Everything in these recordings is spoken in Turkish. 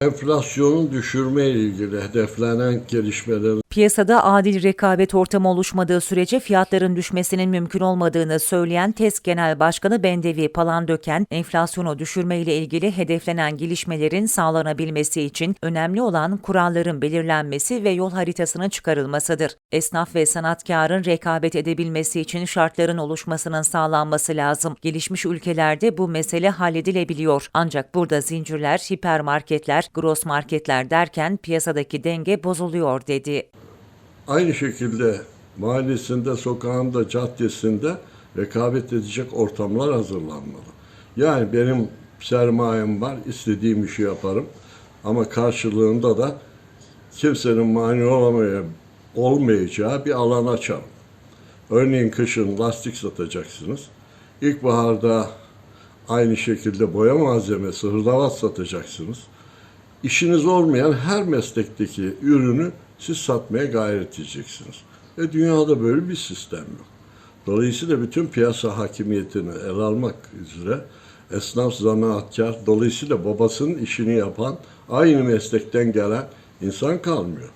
Enflasyonu düşürme ile ilgili hedeflenen gelişmelerin Piyasada adil rekabet ortamı oluşmadığı sürece fiyatların düşmesinin mümkün olmadığını söyleyen TESK Genel Başkanı Bendevi Palandöken, enflasyonu düşürme ile ilgili hedeflenen gelişmelerin sağlanabilmesi için önemli olan kuralların belirlenmesi ve yol haritasının çıkarılmasıdır. Esnaf ve sanatkarın rekabet edebilmesi için şartların oluşmasının sağlanması lazım. Gelişmiş ülkelerde bu mesele halledilebiliyor. Ancak burada zincirler, hipermarketler, gross marketler derken piyasadaki denge bozuluyor dedi. aynı şekilde mahallesinde, sokağında, caddesinde rekabet edecek ortamlar hazırlanmalı. Yani benim sermayem var, istediğim işi yaparım ama karşılığında da kimsenin mani olamaya, olmayacağı bir alan açarım. Örneğin kışın lastik satacaksınız. İlkbaharda aynı şekilde boya malzemesi, hırdavat satacaksınız. İşiniz olmayan her meslekteki ürünü siz satmaya gayret edeceksiniz. Ve dünyada böyle bir sistem yok. Dolayısıyla bütün piyasa hakimiyetini ele almak üzere esnaf, zanaatkar, dolayısıyla babasının işini yapan, aynı meslekten gelen insan kalmıyor.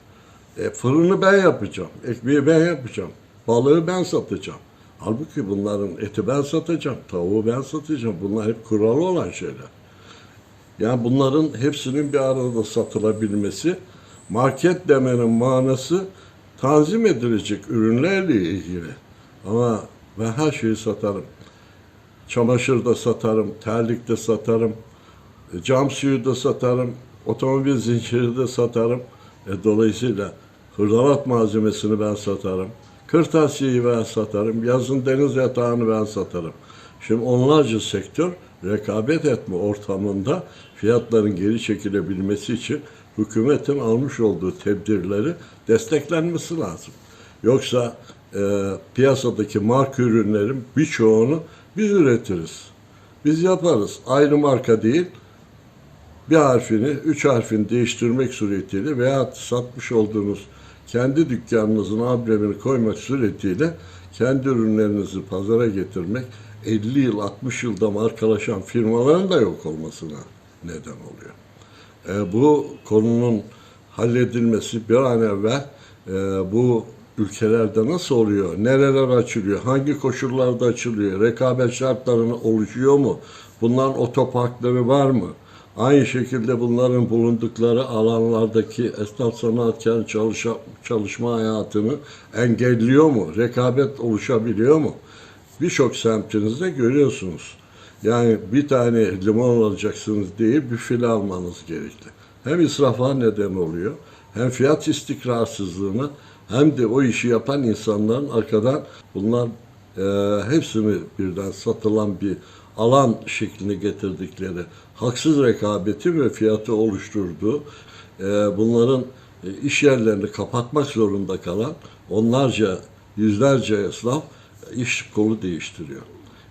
E, fırını ben yapacağım, ekmeği ben yapacağım, balığı ben satacağım. Halbuki bunların eti ben satacağım, tavuğu ben satacağım. Bunlar hep kuralı olan şeyler. Yani bunların hepsinin bir arada satılabilmesi, market demenin manası tanzim edilecek ürünlerle ilgili. Ama ben her şeyi satarım. Çamaşır da satarım, terlik de satarım, e, cam suyu da satarım, otomobil zinciri de satarım. E, dolayısıyla hırdavat malzemesini ben satarım. Kırtasiyeyi ben satarım. Yazın deniz yatağını ben satarım. Şimdi onlarca sektör rekabet etme ortamında fiyatların geri çekilebilmesi için hükümetin almış olduğu tedbirleri desteklenmesi lazım. Yoksa e, piyasadaki marka ürünlerin birçoğunu biz üretiriz. Biz yaparız. Aynı marka değil, bir harfini, üç harfini değiştirmek suretiyle veya satmış olduğunuz kendi dükkanınızın amblemini koymak suretiyle kendi ürünlerinizi pazara getirmek 50 yıl, 60 yılda markalaşan firmaların da yok olmasına neden oluyor. E, bu konunun halledilmesi bir an evvel e, bu ülkelerde nasıl oluyor, nereler açılıyor, hangi koşullarda açılıyor, rekabet şartlarını oluşuyor mu, bunların otoparkları var mı, aynı şekilde bunların bulundukları alanlardaki esnaf sanatkarın çalışa, çalışma hayatını engelliyor mu, rekabet oluşabiliyor mu? Birçok semtinizde görüyorsunuz. Yani bir tane limon alacaksınız değil bir fil almanız gerekli. Hem israfa neden oluyor, hem fiyat istikrarsızlığına, hem de o işi yapan insanların arkadan bunlar e, hepsini birden satılan bir alan şekline getirdikleri haksız rekabeti ve fiyatı oluşturduğu e, bunların e, iş yerlerini kapatmak zorunda kalan onlarca yüzlerce esnaf iş kolu değiştiriyor.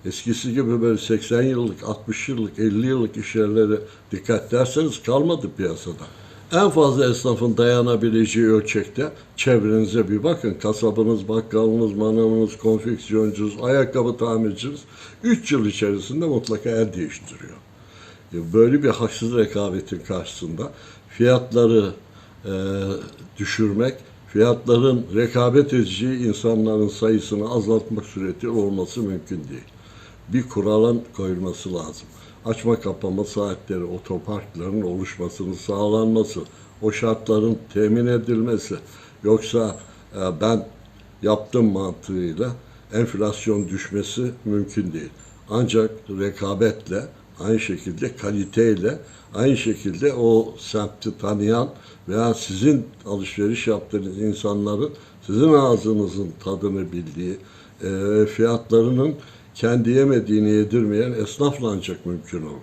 Eskisi gibi böyle 80 yıllık, 60 yıllık, 50 yıllık iş yerleri dikkat derseniz kalmadı piyasada. En fazla esnafın dayanabileceği ölçekte çevrenize bir bakın. Kasabınız, bakkalınız, manavınız, konfeksiyoncunuz, ayakkabı tamirciniz 3 yıl içerisinde mutlaka el değiştiriyor. E, Böyle bir haksız rekabetin karşısında fiyatları e, düşürmek, fiyatların rekabet edeceği insanların sayısını azaltmak suretiyle olması mümkün değil. Bir kuralın koyulması lazım. Açma kapama saatleri, otoparkların oluşmasının sağlanması, o şartların temin edilmesi. Yoksa e, ben yaptım mantığıyla enflasyon düşmesi mümkün değil. Ancak rekabetle, aynı şekilde kaliteyle, aynı şekilde o semti tanıyan veya sizin alışveriş yaptığınız insanların sizin ağzınızın tadını bildiği, e, fiyatlarının kendi yemediğini yedirmeyen esnafla ancak mümkün olur.